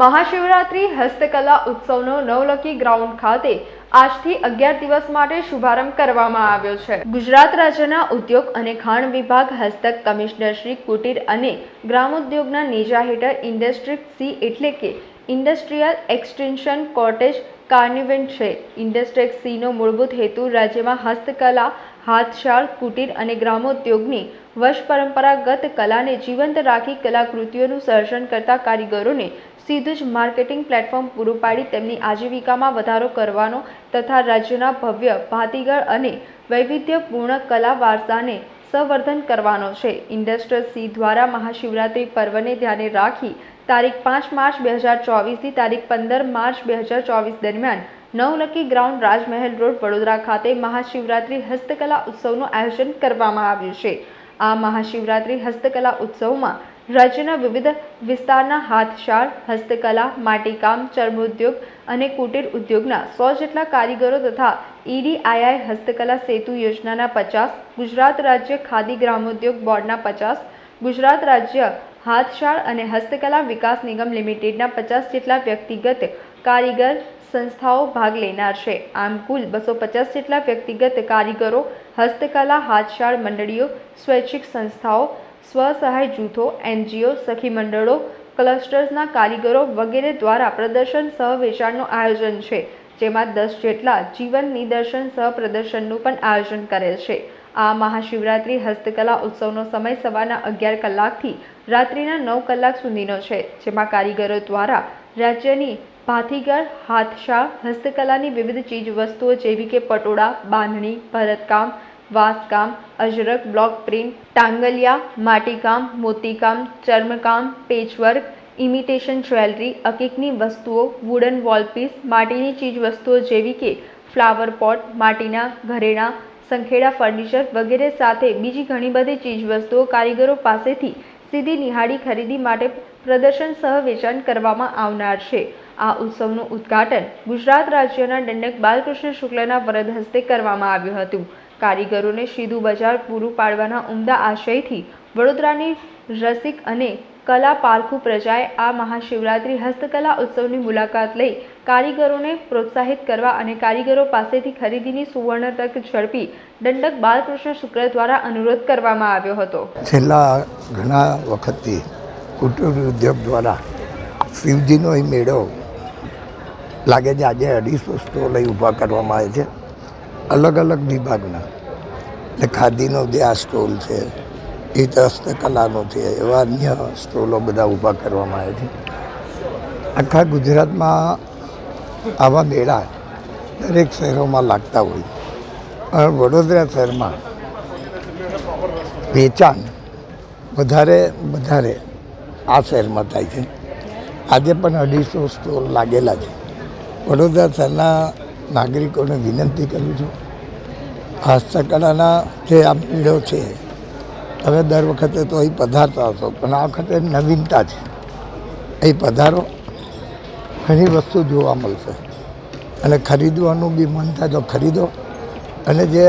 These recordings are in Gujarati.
મહાશિવરાત્રિ હસ્તકલા ઉત્સવનો નવલખી ગ્રાઉન્ડ ખાતે આજથી અગિયાર દિવસ માટે શુભારંભ કરવામાં આવ્યો છે. ગુજરાત રાજ્યના ઉદ્યોગ અને ખાણ વિભાગ હસ્તક કમિશનર શ્રી કુટીર અને ગ્રામોદ્યોગના નેજા હેઠળ ઇન્ડસ્ટ્રી સી એટલે કે ઇન્ડસ્ટ્રીયલ એક્સટેન્શન કોટેજ કાર્નિવેન્ટ છે. ઇન્ડસ્ટ્રેક સીનો મૂળભૂત હેતુ રાજ્યમાં હસ્તકલા હાથશાળ, કુટીર અને ગ્રામોદ્યોગની વર્ષ પરંપરાગત કલાને જીવંત રાખી કલાકૃતિઓનું સર્જન કરતા કારીગરોને સીધું જ માર્કેટિંગ પ્લેટફોર્મ પૂરું પાડી તેમની આજીવિકામાં વધારો કરવાનો તથા રાજ્યના ભવ્ય ભાતીગળ અને વૈવિધ્યપૂર્ણ કલા વારસાને સંવર્ધન કરવાનો છે. ઇન્ડસ્ટ્રીયલ સી દ્વારા મહાશિવરાત્રિ પર્વને ધ્યાને રાખી તારીખ પાંચ માર્ચ બે હજાર ચોવીસથી તારીખ પંદર માર્ચ બે હજાર ચોવીસ દરમિયાન નવલખી ગ્રાઉન્ડ રાજમહેલ રોડ વડોદરા ખાતે મહાશિવરાત્રી હસ્તકલા ઉત્સવનું આયોજન કરવામાં આવ્યું છે. આ મહાશિવરાત્રી હસ્તકલા ઉત્સવમાં રાજ્યના વિવિધ વિસ્તારના હાથશાળ, હસ્તકલા, માટીકામ, ચર્મોદ્યોગ અને કુટીર ઉદ્યોગના સો જેટલા કારીગરો તથા ઈડીઆઈઆઈ હસ્તકલા સેતુ યોજનાના પચાસ, ગુજરાત રાજ્ય ખાદી ગ્રામોદ્યોગ બોર્ડના પચાસ, ગુજરાત રાજ્ય હાથશાળ અને હસ્તકલા વિકાસ નિગમ લિમિટેડના પચાસ જેટલા વ્યક્તિગત કારીગર સંસ્થાઓ ભાગ લેનાર છે. આમ કુલ બસો પચાસ જેટલા વ્યક્તિગત કારીગરો, હસ્તકલા, હાથશાળ મંડળીઓ, સ્વૈચ્છિક સંસ્થાઓ, સ્વસહાય જૂથો, એનજીઓ, સખી મંડળો, ક્લસ્ટર્સના કારીગરો વગેરે દ્વારા પ્રદર્શન સહ વેચાણનું આયોજન છે, જેમાં દસ જેટલા જીવન નિદર્શન સહ પ્રદર્શનનું પણ આયોજન કરેલ છે. આ મહાશિવરાત્રિ હસ્તકલા ઉત્સવનો સમય સવારના અગિયાર કલાકથી રાત્રિના નવ કલાક સુધીનો છે, જેમાં કારીગરો દ્વારા રાજ્યની ભાથીગર, હાથશાળ, હસ્તકલાની વિવિધ ચીજ વસ્તુઓ જેવી કે પટોળા, બાંધણી, ભરતકામ, વાંસકામ, અજરક, બ્લોક પ્રિન્ટ, ટાંગલિયા, માટીકામ, મોતીકામ, ચર્મકામ, પેચવર્ક, ઇમિટેશન જ્વેલરી, અકીકની વસ્તુઓ વુડન વોલપીસ માટીની ચીજ વસ્તુઓ જેવી કે ફ્લાવર પોટ માટીના ઘરેણાં સંખેડા ફર્નિચર વગેરે સાથે બીજી ઘણી બધી ચીજ વસ્તુઓ કારીગરો પાસેથી સીધી નિહાળી ખરીદી માટે પ્રદર્શન સહ વેચાણ કરવામાં આવનાર છે. આ ઉત્સવનું ઉદ્ઘાટન ગુજરાત રાજ્યના દંડક બાલકૃષ્ણ શુક્લના વરદ હસ્તે કરવામાં આવ્યું હતું. કારીગરોને સીધું બજાર પૂરું પાડવાના ઉમદા આશયથી વડોદરાની રસિક અને કલા પારખું પ્રજાએ આ મહાશિવરાત્રિ હસ્તકલા ઉત્સવની મુલાકાત લઈ કારીગરોને પ્રોત્સાહિત કરવા અને કારીગરો પાસેથી ખરીદીની સુવર્ણ તક ઝડપી દંડક બાલકૃષ્ણ શુક્ર દ્વારા અનુરોધ કરવામાં આવ્યો હતો. છેલ્લા ઘણા વખતથી કુટુંબ ઉદ્યોગ દ્વારા શિવજીનો એ મેળો લાગે છે, આજે અઢીસો સ્ટોલ ઊભા કરવામાં આવે છે. અલગ અલગ વિભાગના. એટલે ખાદીનો જે આ સ્ટોલ છે એ હસ્તકલાનો છે. એવા અન્ય સ્ટોલો બધા ઊભા કરવામાં આવે છે. આખા ગુજરાતમાં આવા મેળા દરેક શહેરોમાં લાગતા હોય પણ વડોદરા શહેરમાં વેચાણ વધારે વધારે આ શહેરમાં થાય છે. આજે પણ અઢીસો સ્ટોલ લાગેલા છે. વડોદરા શહેરના નાગરિકોને વિનંતી કરું છું હસ્તકલાના જે આ મેળો છે તમે દર વખતે તો અહીં પધારતા હશો પણ આ વખતે નવીનતા છે. અહીં પધારો ઘણી વસ્તુ જોવા મળશે. અને ખરીદવાનું બી મન થાય તો ખરીદો. અને જે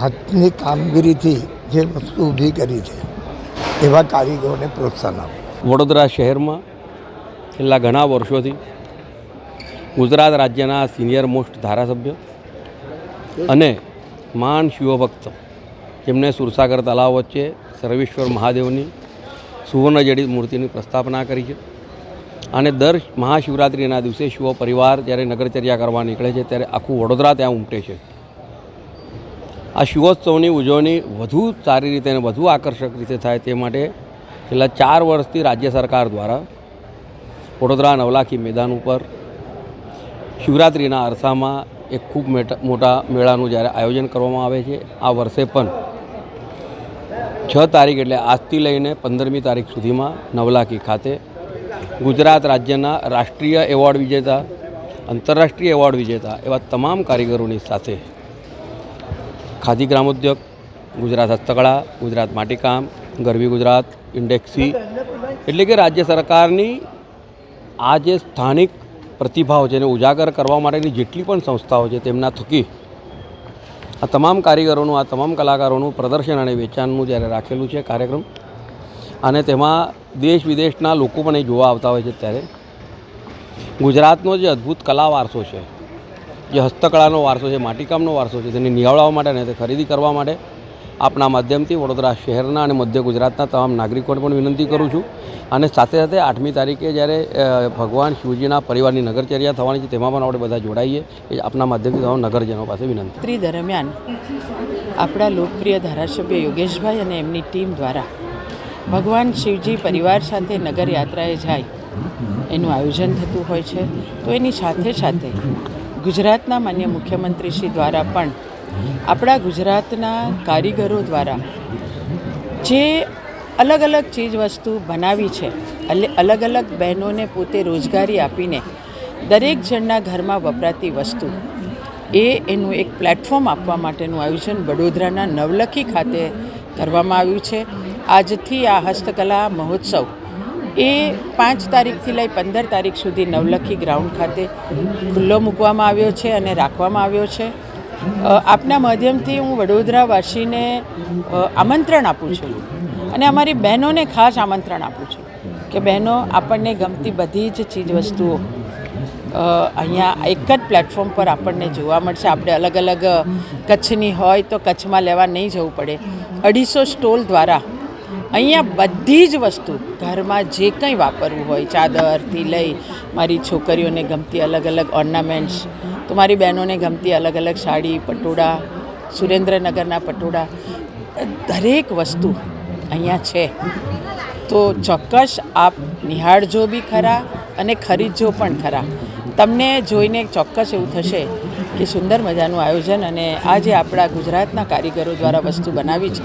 હાથની કામગીરીથી જે વસ્તુ ઊભી કરી છે, એવા કારીગરોને પ્રોત્સાહન આપો. વડોદરા શહેરમાં છેલ્લા ઘણા વર્ષોથી ગુજરાત રાજ્યના સિનિયર મોસ્ટ ધારાસભ્ય અને મહાન શિવભક્ત જેમણે સુરસાગર તલાવ વચ્ચે સર્વેશ્વર મહાદેવની સુવર્ણ જડિત મૂર્તિની પ્રસ્થાપના કરી છે. અને દર મહાશિવરાત્રિના દિવસે શિવ પરિવાર જ્યારે નગરચર્યા કરવા નીકળે છે ત્યારે આખું વડોદરા ત્યાં ઉમટે છે. આ શિવોત્સવની ઉજવણી વધુ સારી રીતે અને વધુ આકર્ષક રીતે થાય તે માટે છેલ્લા ચાર વર્ષથી રાજ્ય સરકાર દ્વારા વડોદરા નવલાખી મેદાન ઉપર શિવરાત્રિના અરસામાં એક ખૂબ મોટા મેળાનું જ્યારે આયોજન કરવામાં આવે છે, આ વર્ષે પણ છ તારીખ એટલે આજથી લઈને પંદરમી તારીખ સુધીમાં નવલાકી ખાતે ગુજરાત રાજ્યના રાષ્ટ્રીય એવોર્ડ વિજેતા, આંતરરાષ્ટ્રીય એવોર્ડ વિજેતા એવા તમામ કારીગરોની સાથે ખાદી ગ્રામોદ્યોગ, ગુજરાત હસ્તકળા, ગુજરાત માટીકામ, ગરવી ગુજરાત, ઇન્ડેક્સી એટલે કે રાજ્ય સરકારની આ જે સ્થાનિક પ્રતિભાઓ છે એને ઉજાગર કરવા માટેની જેટલી પણ સંસ્થાઓ છે તેમના થકી આ તમામ કારીગરોનું, આ તમામ કલાકારોનું પ્રદર્શન અને વેચાણનું જ્યારે રાખેલું છે કાર્યક્રમ, અને તેમાં દેશ વિદેશના લોકો પણ એ જોવા આવતા હોય છે ત્યારે. ગુજરાતનો જે અદ્ભુત કલા વારસો છે, જે હસ્તકળાનો વારસો છે, માટીકામનો વારસો છે, તેને નિહાળવા માટે અને તે ખરીદી કરવા માટે આપના માધ્યમથી વડોદરા શહેરના અને મધ્ય ગુજરાતના તમામ નાગરિકોને પણ વિનંતી કરું છું. અને સાથે સાથે આઠમી તારીખે જ્યારે ભગવાન શિવજીના પરિવારની નગરચર્યા થવાની છે, તેમાં પણ આપણે બધા જોડાઈએ. એ આપના માધ્યમથી તમામ નગરજનો પાસે વિનંતી. ત્રી દરમિયાન આપણા લોકપ્રિય ધારાસભ્ય યોગેશભાઈ અને એમની ટીમ દ્વારા ભગવાન શિવજી પરિવાર સાથે નગરયાત્રાએ જાય એનું આયોજન થતું હોય છે. તો એની સાથે સાથે ગુજરાતના માન્ય મુખ્યમંત્રી શ્રી દ્વારા પણ આપણા ગુજરાતના કારીગરો દ્વારા જે અલગ અલગ ચીજ વસ્તુ બનાવી છે એટલે અલગ અલગ બહેનોને પોતે રોજગારી આપીને દરેક જણના ઘરમાં વપરાતી વસ્તુ, એ એનું એક પ્લેટફોર્મ આપવા માટેનું આયોજન વડોદરાના નવલખી ખાતે કરવામાં આવ્યું છે. આજથી આ હસ્તકલા મહોત્સવ એ પાંચ તારીખથી લઈ પંદર તારીખ સુધી નવલખી ગ્રાઉન્ડ ખાતે ખુલ્લો મૂકવામાં આવ્યો છે અને રાખવામાં આવ્યો છે. આપના માધ્યમથી હું વડોદરાવાસીને આમંત્રણ આપું છું. અને અમારી બહેનોને ખાસ આમંત્રણ આપું છું કે બહેનો, આપણને ગમતી બધી જ ચીજવસ્તુઓ અહીંયા એક જ પ્લેટફોર્મ પર આપણને જોવા મળશે. આપણે અલગ અલગ કચ્છની હોય તો કચ્છમાં લેવા નહીં જવું પડે. અઢીસો સ્ટોલ દ્વારા અહીંયા બધી જ વસ્તુ ઘરમાં જે કંઈ વાપરવું હોય ચાદરથી લઈ મારી છોકરીઓને ગમતી અલગ અલગ ઓર્નામેન્ટ્સ તો મારી બહેનોને ગમતી અલગ અલગ સાડી, પટોળા, સુરેન્દ્રનગરના પટોળા, દરેક વસ્તુ અહીંયા છે. તો ચોક્કસ આપ નિહાળજો બી ખરા અને ખરીદજો પણ ખરા. તમને જોઈને ચોક્કસ એવું થશે કે સુંદર મજાનું આયોજન અને આજે આપણા ગુજરાતના કારીગરો દ્વારા વસ્તુ બનાવી છે